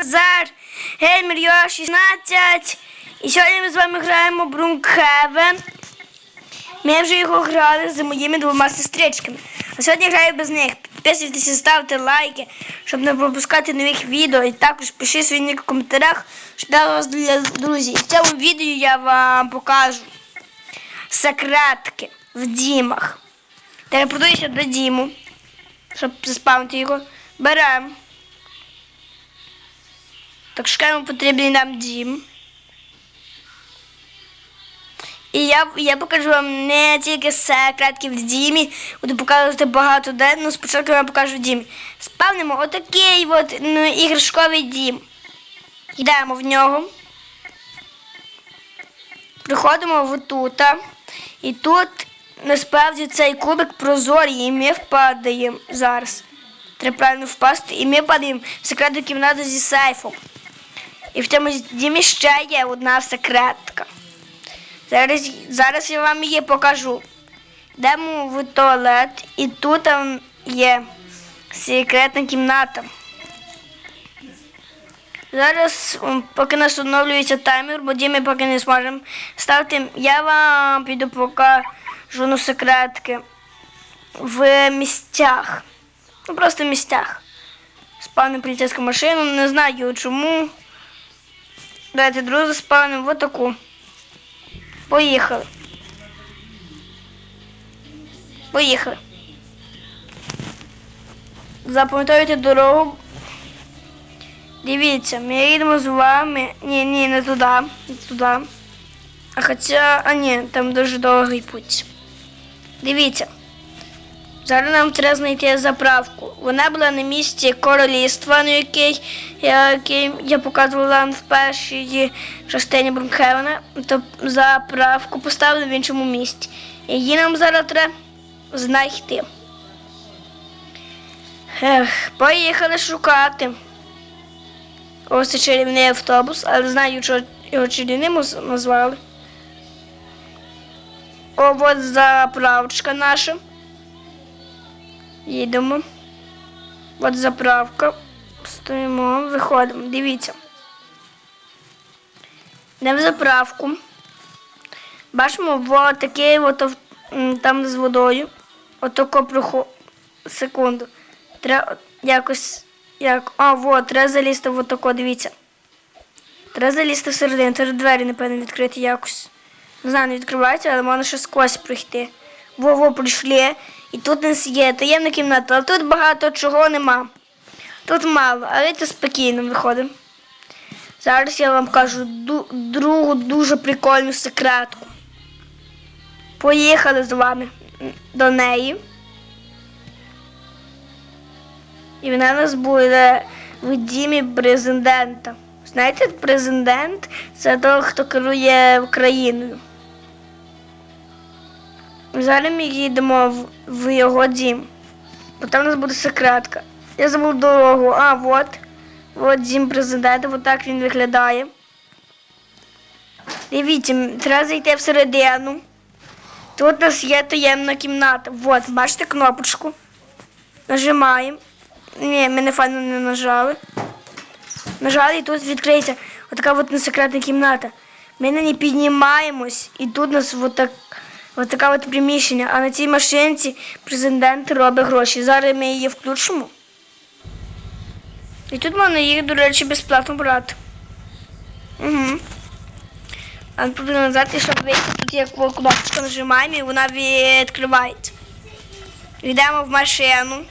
Назар, Геймер Йо 16. І сьогодні ми з вами граємо Брункхевен. Ми вже його грали з моїми двома сестричками. А сьогодні граю без них. Підписуйтесь, ставте лайки, щоб не пропускати нових відео. І також пишіть свій нік в коментарях, що для вас для друзів. В цьому відео я вам покажу секретки в дімах. Телепортуюся до діму, щоб заспавнити його. Беремо. Так шукаємо потрібний нам дім. І я, я покажу вам не тільки секретки в дімі, буду показувати багато де. Ну, спочатку я вам покажу в дімі. Спавнимо отакий от ну, іграшковий дім. Йдемо в нього. Приходимо в тут. І тут насправді цей кубик прозорий, і ми впадаємо зараз. Треба правильно впасти. І ми падаємо в секретну кімнату зі сейфом. І в цьому дімі ще є одна секретка. Зараз, зараз я вам її покажу. Йдемо в туалет, і тут там є секретна кімната. Зараз, поки нас оновлюється таймер, бо діми поки не зможемо ставити, я вам піду покажу ну, секретки в місцях. Ну, просто в місцях. Спавним поліцейську машину, не знаю чому. Давайте друзі спавним в таку. Поїхали. Поїхали. Запам'ятовуйте дорогу. Дивіться, ми їдемо з вами. Ні, ні, не туди, не туди. А хоча, а ні, там дуже довгий путь. Дивіться. Зараз нам треба знайти заправку. Вона була на місці королівства, на який, який я показувала в першій частині Брунхевена. То заправку поставили в іншому місці. Її нам зараз треба знайти. Ех, поїхали шукати. Ось чарівний автобус, але знаю, що його чарівним назвали. О, от заправочка наша. Їдемо. От заправка. Стоїмо, виходимо. Дивіться. Йдемо в заправку. Бачимо, от такий от там з водою. Отако проход. Секунду. Треба якось. Як. А, от, треба залізти в отако, дивіться. Треба залізти всередину. Треба двері, напевно, відкрити якось. Не знаю, не відкриваються, але можна ще сквозь пройти. Во-во, прийшли. І тут нас є таємна кімната, але тут багато чого нема. Тут мало, але це спокійно виходимо. Зараз я вам кажу другу дуже прикольну секретку. Поїхали з вами до неї. І вона нас буде в дімі президента. Знаєте, президент це той, хто керує Україною. Зараз ми їдемо в, його дім. Бо там у нас буде секретка. Я забув дорогу. А, от. От дім президента, от так він виглядає. Дивіться, треба зайти всередину. Тут у нас є таємна кімната. От, бачите кнопочку. Нажимаємо. Ні, ми не файно не нажали. Нажали і тут відкриється отака от секретна кімната. Ми на ній піднімаємось, і тут у нас от, так, от така от приміщення. А на цій машинці президент робить гроші. Зараз ми її включимо. І тут можна їх, до речі, безплатно брати. Угу. А потрібно назад, щоб вийти, тут є кнопочка нажимаємо і вона відкривається. Йдемо в машину.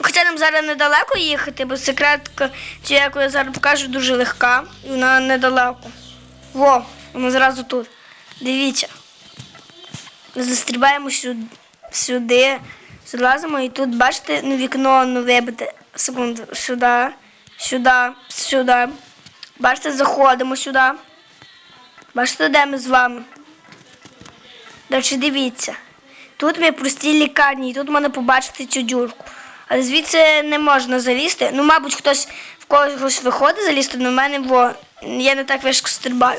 Хоча нам зараз недалеко їхати, бо секретка, цю, яку я зараз покажу, дуже легка. І вона недалеко. Во, вона зразу тут. Дивіться. Застрібаємо сюди, сюди, залазимо і тут, бачите, ну, вікно ну, вибите. Секунду, сюди, сюди, сюди. Бачите, заходимо сюди. Бачите, де ми з вами? До дивіться. Тут ми прості лікарні, і тут можна побачити цю дюрку. Але звідси не можна залізти. Ну, мабуть, хтось в когось виходить залізти, але в мене бо я не так важко стрибаю.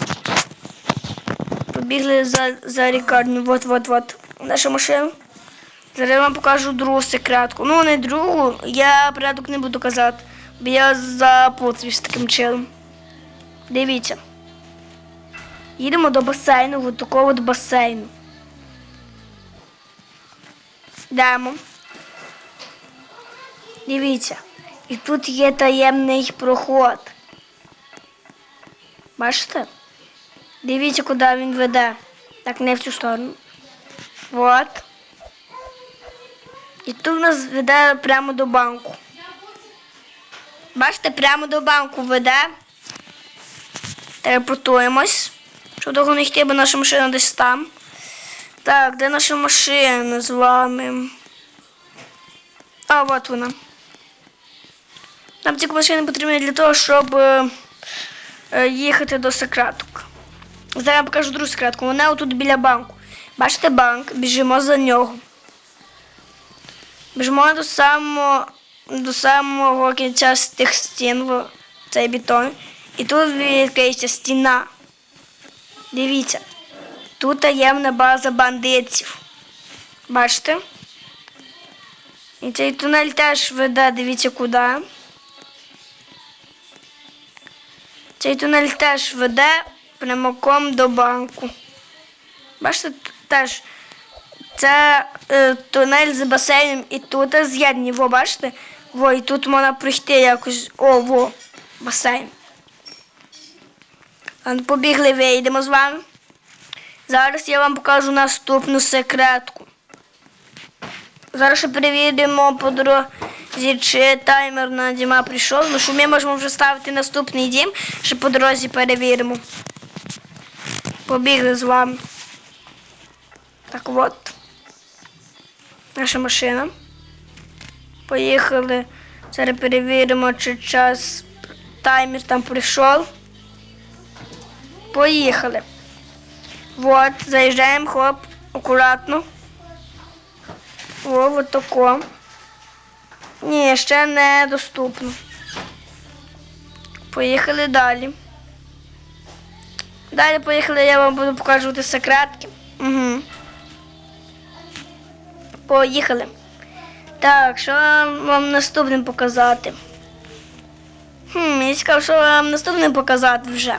Побігли за, за лікарню. Вот, вот, вот. Наша машина. Зараз я вам покажу другу секретку. Ну, не другу, я порядок не буду казати. бо я запутався таким чином. Дивіться. Їдемо до басейну, от такого от басейну. Йдемо. Дивіться. І тут є таємний проход. Бачите? Дивіться, куди він веде. Так, не в цю сторону. От. І тут нас веде прямо до банку. Бачите, прямо до банку веде. Телепортуємось. Щоб довго не йти, бо наша машина десь там. Так, де наша машина з вами? А, от вона. Нам ці машини потрібні для того, щоб е, е, їхати до секреток. Зараз я покажу другу секретку. Вона отут біля банку. Бачите банк, біжимо за нього. Біжимо до самого, до самого кінця з тих стін, цей бетон. І тут відкриється стіна. Дивіться. Тут таємна база бандитів. Бачите? І цей тунель теж веде, дивіться куди. Цей тунель теж веде прямиком до банку. Бачите, теж це е, тунель з басейном і тут з'єднані. Во, бачите? Во, і тут можна пройти якось. О, во, басейн. Ну, Побігли, вийдемо з вами. Зараз я вам покажу наступну секретку. Зараз ще перевіримо по дорозі, чи таймер на Діма прийшов. Ну що ми можемо вже ставити наступний дім, ще по дорозі перевіримо. Побігли з вами. Так от. Наша машина. Поїхали. Зараз перевіримо, чи час таймер там прийшов. Поїхали. Вот, заїжджаємо, хоп, акуратно. О, вот тако. Ні, ще не доступно. Поїхали далі. Далі поїхали, я вам буду показувати секретки. Угу. Поїхали. Так, що вам, наступним показати? Хм, мені цікаво, що вам наступним показати вже.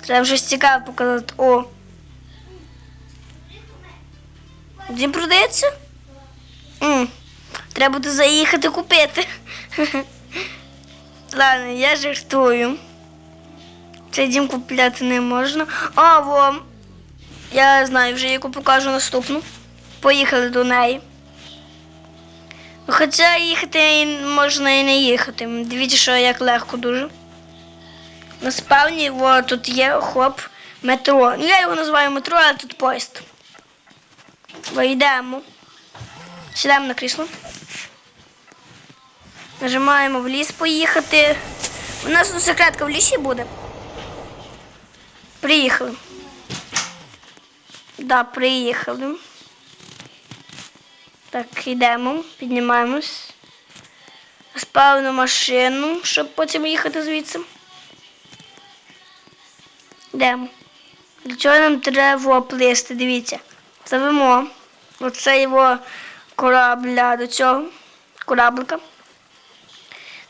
Треба вже цікаво показати. О. Дім продається? М, Треба буде заїхати купити. Ладно, я жартую. Цей дім купляти не можна. А, во. Я знаю вже, яку покажу наступну. Поїхали до неї. Хоча їхати можна і не їхати. Дивіться, що як легко дуже. На спавні во, тут є хоп, метро. Ну, я його називаю метро, але тут поїзд. Вийдемо. Сідаємо на крісло. Нажимаємо в ліс поїхати. У нас тут секретка в лісі буде. Приїхали. Да, приїхали. Так, йдемо, піднімаємось. Спавну машину, щоб потім їхати звідси. Йдемо. Для чого нам треба оплисти, дивіться. Завемо оце його корабля до цього кораблика.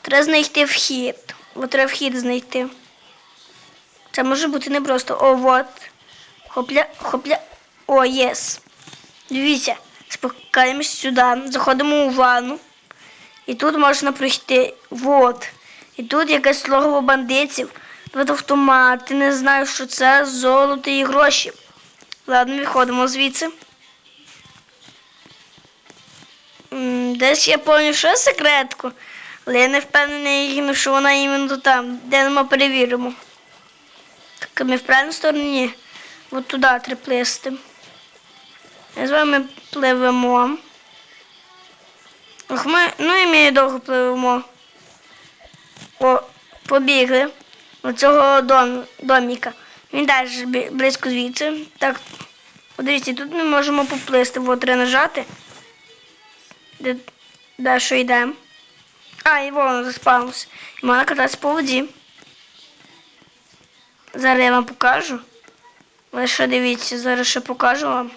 Треба знайти вхід. От треба вхід знайти. Це може бути не просто. О, вот. Хопля, хопля. О, єс. Дивіться, спускаємось сюди, заходимо у ванну. І тут можна пройти. Вот. І тут якесь логово бандитів. Тут автомати, не знаю, що це, золото і гроші. Ладно, виходимо звідси. Десь я пам'ятаю, що секретку, але я не впевнений, що вона іменно там, де ми перевіримо. Так, ми в правильній стороні. От туди треба плисти. З вами пливемо. Ох, ми, ну і ми довго пливемо. О, побігли. До цього дом, доміка. Він теж близько звідси. Так, подивіться, тут ми можемо поплисти. От треба нажати. Де, де що йдемо. А, і воно заспалося. І можна кататися по воді. Зараз я вам покажу. Ви ще дивіться, зараз ще покажу вам.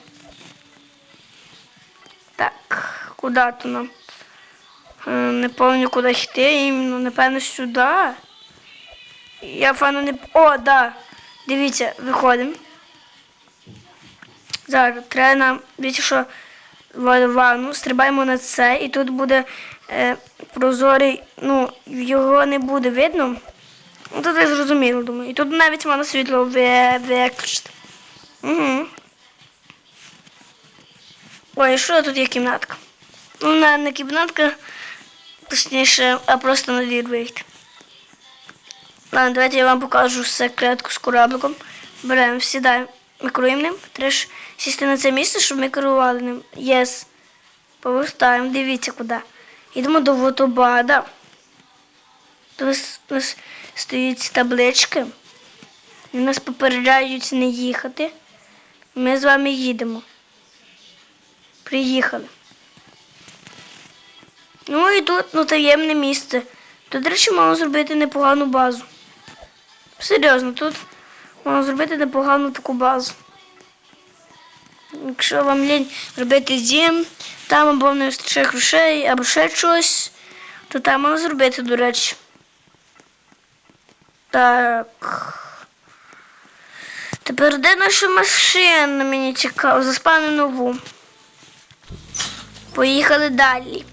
Так, куди то нам? Е, Не пам'ятаю, куди йти, іменно, напевно, сюди. Я фану не. О, да. Дивіться, виходимо. Зараз треба нам, дивіться, що в ванну, стрибаємо на це, і тут буде е, прозорий, ну, його не буде видно. Ну, тут ви зрозуміло, думаю. І тут навіть можна світло ви- виключити. Угу. Ой, що тут є кімнатка? Ну, не, не кімнатка, точніше, а просто на двір вийти. Ладно, давайте я вам покажу секретку з корабликом. Беремо, сідаємо, ми керуємо ним. Треба сісти на це місце, щоб ми керували ним. Єс. Повертаємо, дивіться куди. Йдемо до водопада. Тут у нас стоять таблички. І нас попереджають не їхати. Ми з вами їдемо. Приїхали. Ну і тут ну, таємне місце. Тут, до речі, можна зробити непогану базу. Серйозно, тут можна зробити непогану таку базу. Якщо вам лінь робити дім, там або не вистачає грошей, або ще щось, то там можна зробити, до речі. Так. Тепер де наша машина? Мені цікаво. Заспану нову. Поїхали далі.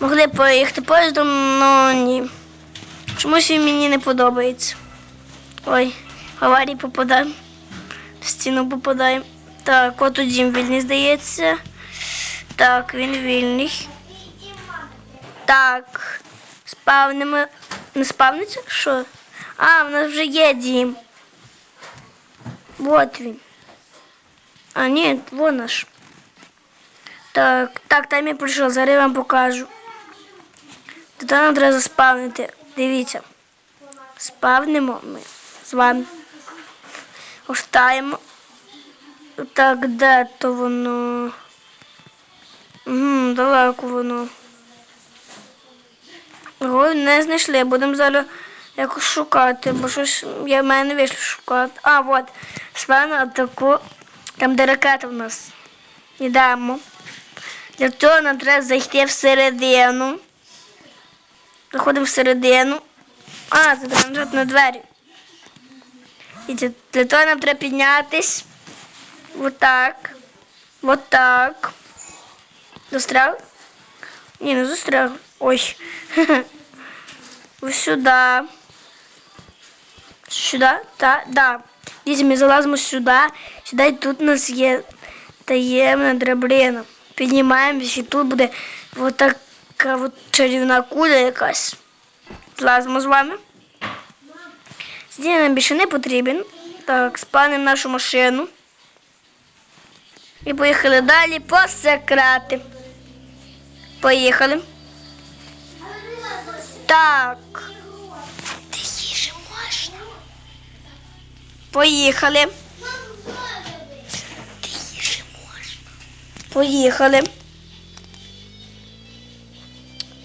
Могли поїхати поїздом, але ні. Чомусь він мені не подобається. Ой, в аварії. В стіну попадаємо. Так, от у дім вільний, здається. Так, він вільний. Так. Спавнимо. Не спавниться? Що? А, в нас вже є дім. Вот він. А, ні, вон наш. Так, так, там я прийшов, зараз я вам покажу. Тут нам треба заспавнити. Дивіться. Спавнимо ми з вами. Оставимо. Так, де то воно? Угу, далеко воно. Ой, не знайшли, будемо зараз якось шукати, бо щось я в мене не вийшло шукати. А, от, спавно таку, там де ракета в нас. Йдемо. Для того нам треба зайти всередину. Заходимо всередину. А, треба на двері. І для, того нам треба піднятись. Вот так. Вот так. Застряг? Ні, не застряг. Ой. Сюди. Сюди? Так, да. Дивіться, ми залазимо сюди. Сюди і тут у нас є таємна драбина. Піднімаємося і тут буде от така от чарівна куля якась. Злазимо з вами. Стіни нам більше не потрібен. Так, спанемо нашу машину. І поїхали далі по секрети. Поїхали. Так. Тихіше можна. Поїхали. Тихіше можна. Поїхали.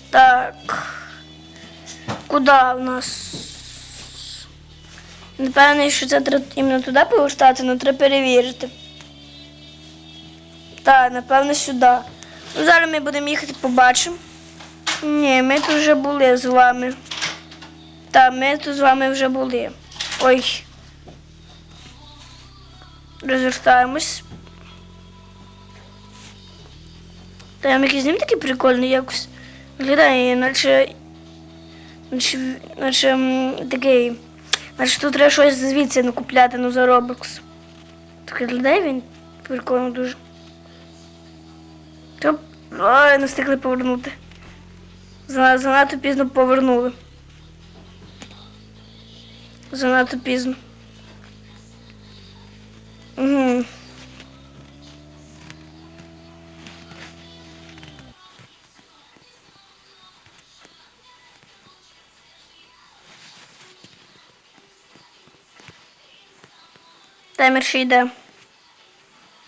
Так. Куди у нас? Напевно, що це треба іменно туди повертати, але треба перевірити. Так, напевно, сюди. Ну, зараз ми будемо їхати, побачимо. Ні, ми тут вже були з вами. Так, ми тут з вами вже були. Ой. Розвертаємось. Там якийсь ним такий прикольний якось. Виглядає, наче. Наче, наче такий. Наче тут треба щось звідси накупляти, ну за Robux. Так виглядає він прикольно дуже. Топ. Ой, не встигли повернути. Занадто пізно повернули. Занадто пізно. Угу. Таймер ще йде.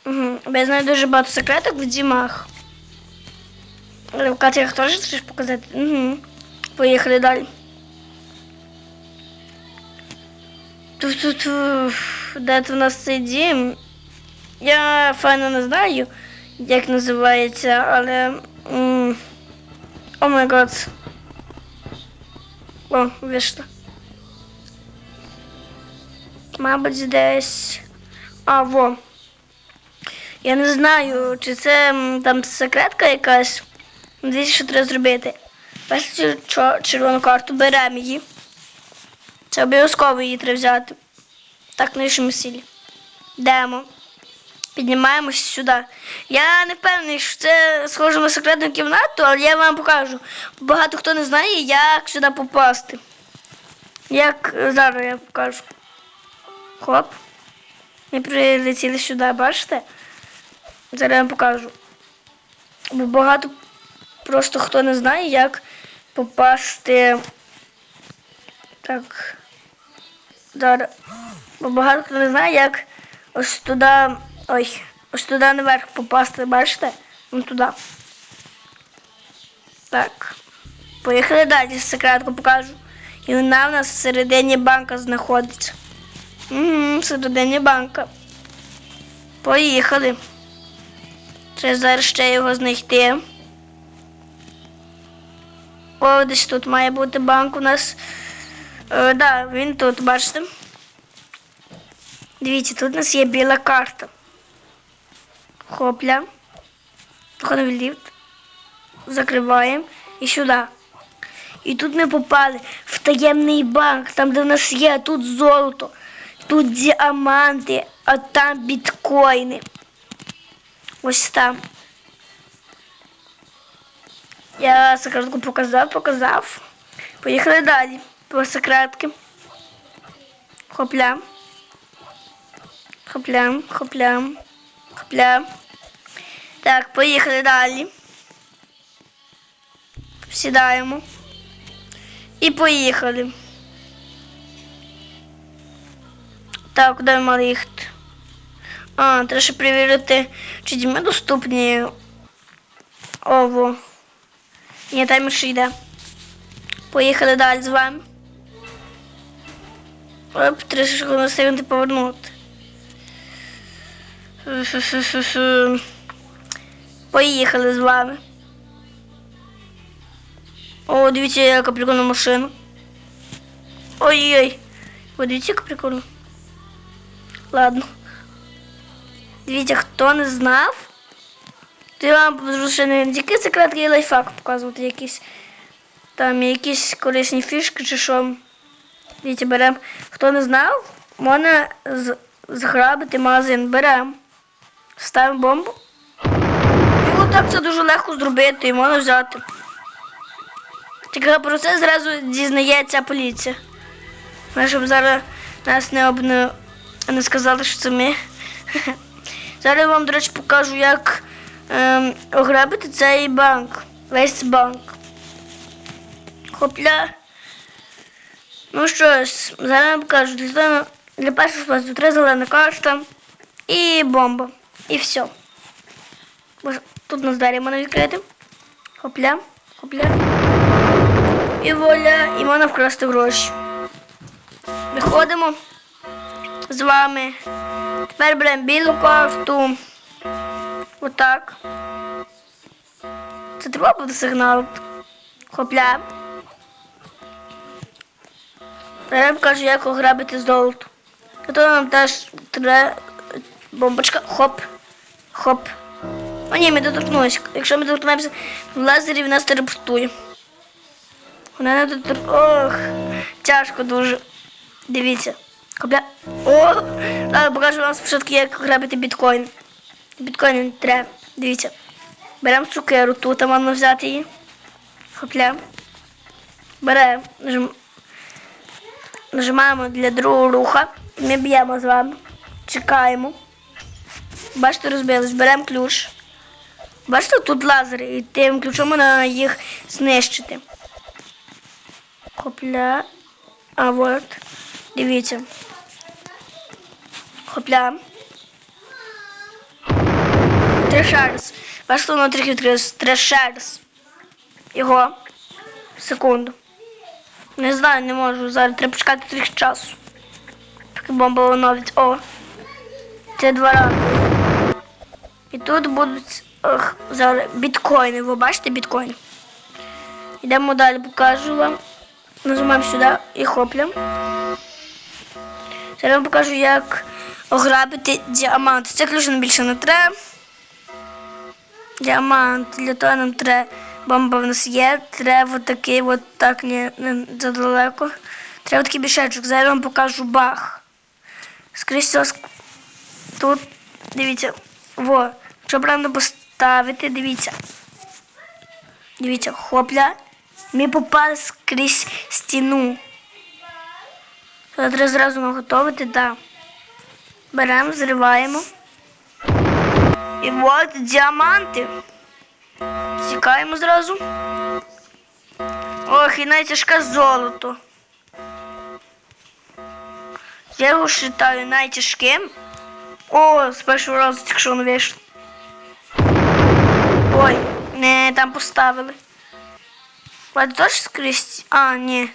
Угу. Я знаю дуже багато секреток в дімах. В Катях теж хочеш показати? Угу. Поїхали далі. Тут, де це в нас цей дім? Я файно не знаю, як називається, але О май гад. О, вийшло. Мабуть, десь. А, во. Я не знаю, чи це там секретка якась. Дивіться, що треба зробити. Чо- червону карту, беремо її. Це обов'язково її треба взяти. Так, на іншому сілі. Йдемо. Піднімаємося сюди. Я не впевнений, що це схоже на секретну кімнату, але я вам покажу. Багато хто не знає, як сюди попасти. Як е, зараз я покажу. Хоп. Ми прилетіли сюди, бачите? Зараз я вам покажу. Бо багато просто хто не знає, як попасти. Так. Бо багато хто не знає, як ось туди. Ой, ось туди наверх попасти, бачите? Вон туди. Так. Поїхали далі, секретку покажу. І вона в нас всередині банка знаходиться. Угу, всередині банка. Поїхали. Треба зараз ще його знайти. О, десь тут має бути банк у нас. Так, да, він тут, бачите? Дивіться, тут у нас є біла карта. Хопля. В ліфт. Закриваємо і сюди. І тут ми попали в таємний банк, там, де в нас є тут золото, тут діаманти, а там біткоїни. Ось там. Я секретку показав, показав. Поїхали далі. По секретки. Хопля. Хопля, хопля, хопля. Так, поїхали далі. Сідаємо. І поїхали. Так, куди ми мали їхати? А, треба ще перевірити, чи діми доступні. Ово. Ні, там ще йде. Поїхали далі з вами. Оп, ще на секунди повернути. Поїхали з вами. О, дивіться, яка прикольна машина. Ой-ой. О, дивіться, яка прикольна. Ладно. Дивіться, хто не знав. Я вам ще не тільки секретки і лайфхак показувати якісь. Там якісь корисні фішки чи що. Дивіться, беремо. Хто не знав, можна зграбити магазин. Беремо. Ставимо бомбу. І отак це дуже легко зробити і можна взяти. Тільки про це зразу дізнається поліція. Ну, Щоб зараз нас не обне... не сказали, що це ми. Зараз я вам, до речі, покажу, як ем, ограбити цей банк. Весь банк. Хопля. Ну що ж, зараз вам покажу. Для, першого способу три зелена карта і бомба. І все. Тут нас двері можна відкрити. Хопля, хопля. І воля, і можна вкрасти гроші. Виходимо з вами. Тепер беремо білу карту. Отак. Це треба буде сигнал. Хопля. Я покажу, як ограбити золото. А то нам теж треба бомбочка. Хоп. Хоп. О, ні, ми доторкнулися. Якщо ми доторкнемося, в лазері нас телепортує. Вона не дотор... Ох, тяжко дуже. Дивіться. Копля. О! Зараз покажу вам спочатку, як грабити біткоін. Біткоін не треба. Дивіться. Беремо цукеру, тут можна взяти її. Хопля. Беремо. Нажим... Нажимаємо для другого руха. Ми б'ємо з вами. Чекаємо. Бачите, розбились. Беремо ключ. Бачите, тут лазери, і тим ключом можна їх знищити. Хопля. А от. Дивіться. Хопля. Воно трохи відкрилось. Три ще раз. Його. Секунду. Не знаю, не можу. Зараз треба почекати трохи часу. Поки бомба оновить. О. Це два рази. І тут будуть ох, зараз біткоїни. Ви бачите біткоїни? Йдемо далі, покажу вам. Нажимаємо сюди і хоплям. Зараз вам покажу, як ограбити діамант. Це ключ нам більше не треба. Діамант, для того нам треба. Бомба в нас є. Треба такий от так не, не задалеко. Треба такий бішечок. Зараз я вам покажу баг. Скрізь все тут. Дивіться. Во. Якщо правильно поставити, дивіться. Дивіться, хопля. Ми попали скрізь стіну. Треба зразу наготовити, так. Беремо, зриваємо. І от діаманти. Сікаємо зразу. Ох, і найтяжке золото. Я його вважаю найтяжким. О, з першого разу якщо воно вийшло. Ой, не там поставили. Ладно, теж скрізь. А, ні.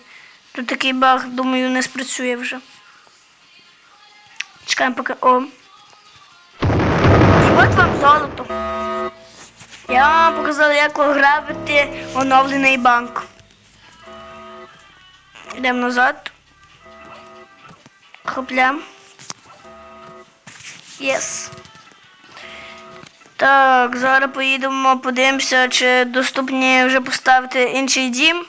Тут такий баг, думаю, не спрацює вже. Чекаємо поки. О. От вам золото. Я вам показала, як ограбити оновлений банк. Йдемо назад. Хоплям. Єс. Так, зараз поїдемо, подивимося, чи доступні вже поставити інший дім,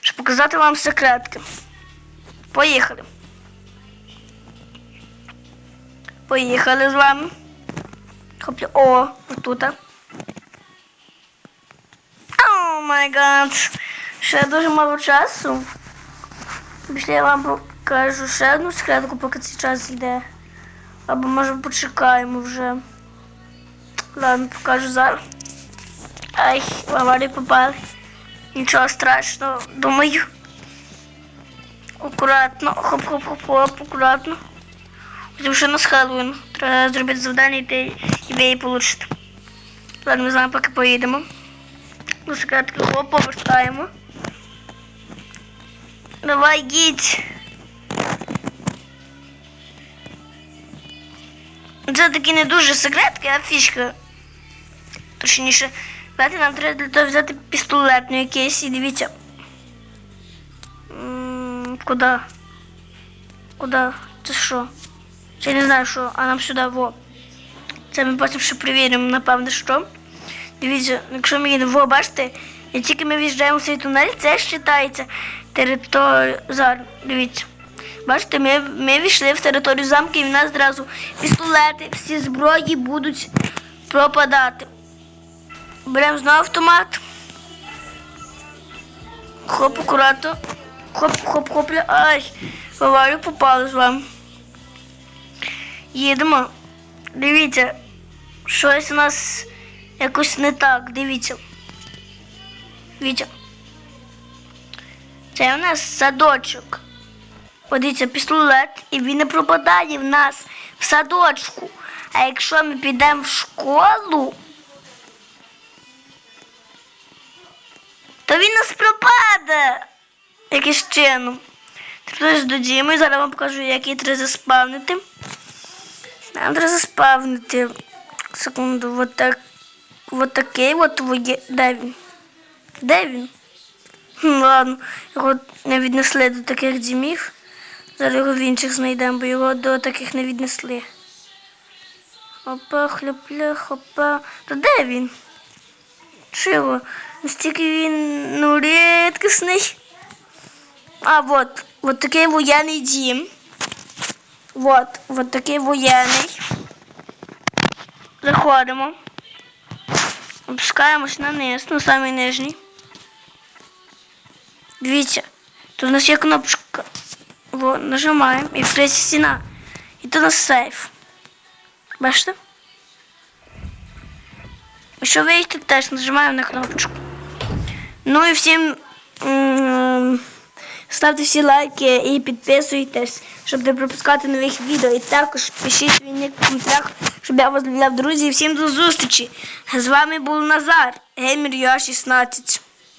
щоб показати вам секретки. Поїхали. Поїхали з вами. Хопля. О, отут. О май гад. Ще дуже мало часу. Після я вам покажу ще одну секретку, поки цей час йде. Або може почекаємо вже. Ладно, покажу зараз. Ай, в аварію попали. Нічого страшного, думаю. Акуратно, хоп-хоп-хоп-хоп, акуратно. Тому що у нас Хеллоуін. Треба зробити завдання і ти і ви її получите. Ладно, ми з вами поки поїдемо. Секретки хоп, повертаємо. Давай, їдь. Це такі не дуже секретки, а фішка. Точніше, знаєте, нам треба для того взяти пістолет, ну якийсь, і дивіться. М, Куди? Куди? Це що? Я не знаю що, а нам сюди, во. Це ми потім ще перевіримо, напевно, що. Дивіться, якщо ми їдемо, во, бачите, як тільки ми в'їжджаємо в цей тунель, це вважається територія. Зараз, дивіться. Бачите, ми, ми війшли в територію замку і в нас одразу пістолети, всі зброї будуть пропадати. Беремо знову автомат. Хоп, акуратно. Хоп, хоп, хопля. Ай, аварію попали з вами. Їдемо. Дивіться, щось у нас якось не так. Дивіться. Дивіться. Це у нас садочок. Подивіться, пістолет, і він не пропадає в нас в садочку. А якщо ми підемо в школу, то він нас пропаде якимось чином. Тепер до Діми, зараз вам покажу, як її треба заспавнити. Треба заспавнити. Секунду, вот так. Вот такий от твоє. Де він? Де він? Ладно, його не віднесли до таких дімів. Зараз його в інших знайдемо, бо його до таких не віднесли. Опа, хлюпля, хопа. То де він? Що його? Настільки він ну рідкісний. А, вот. Вот такий воєнний дім. Вот, вот такий воєнний. Заходимо. Опускаємось на низ, на самий нижній. Дивіться, тут у нас є кнопочка. Во, нажимаємо і відкриється стіна. І тут у нас сейф. Бачите? Якщо вийти, теж нажимаємо на кнопочку. Ну і всім ставте всі лайки і підписуйтесь, щоб не пропускати нових відео. І також пишіть свій ник в коментарях, щоб я вас любляв, друзі. Всім до зустрічі. З вами був Назар, геймер UA 16.